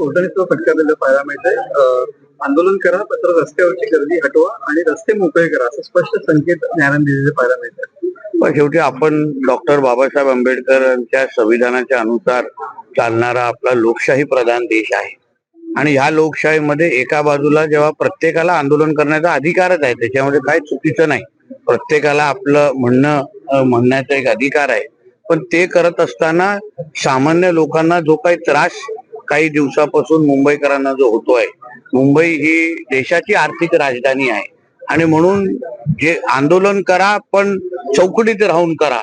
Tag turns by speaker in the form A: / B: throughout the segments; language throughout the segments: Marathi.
A: कोर्टाने फटका दिला पाहायला मिळतंय. आंदोलन करा मात्र रस्त्यावरची गर्दी हटवा आणि रस्ते मोकळे करा असं स्पष्ट संकेत न्यायालयाने दिलेले पाहायला मिळतात
B: पण शेवटी आपण डॉक्टर बाबासाहेब आंबेडकरांच्या संविधानाच्या अनुसार चालणारा आपला लोकशाही प्रधान देश आहे. आणि ह्या लोकशाहीमध्ये एका बाजूला जेव्हा प्रत्येकाला आंदोलन करण्याचा अधिकारच आहे त्याच्यामध्ये काही चुकीचं नाही. प्रत्येकाला आपलं म्हणणं म्हणण्याचा एक अधिकार आहे. पण ते करत असताना सामान्य लोकांना जो काही त्रास काही दिवसापासून मुंबईकरांना जो होतोय मुंबई ही देशाची आर्थिक राजधानी आहे. आणि म्हणून जे आंदोलन करा पण चौकटीत राहून करा.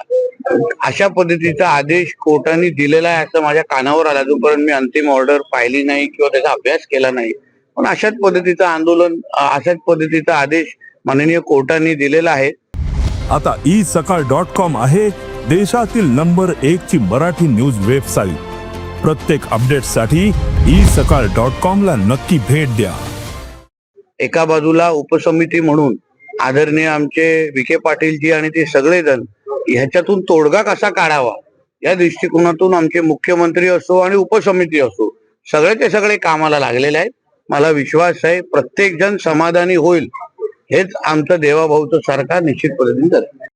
B: अशा पद्धतीचा आदेश कोर्टाने दिलेला आहे असं माझ्या कानावर आला. जोपर्यंत मी अंतिम ऑर्डर पाहिली नाही किंवा त्याचा अभ्यास केला नाही. पण अशाच पद्धतीचं आंदोलन अशाच पद्धतीचा आदेश माननीय कोर्टाने दिलेला आहे.
C: आता ई सकाळ डॉट कॉम आहे देशातील नंबर एक ची मराठी न्यूज वेबसाईट. प्रत्येक अपडेटसाठी ई सकाळ डॉट कॉम ला नक्की भेट द्या.
B: एका बाजूला उपसमिती म्हणून आदरणीय आमचे विखे पाटीलजी आणि ते सगळेजण ह्याच्यातून तोडगा कसा काढावा? या दृष्टिकोनातून आमचे मुख्यमंत्री असो आणि उपसमिती असो सगळे ते सगळे कामाला लागलेले आहेत. मला विश्वास आहे प्रत्येक जण समाधानी होईल हेच आमचं देवाभाऊचं सरकार निश्चित पद्धतीने करेल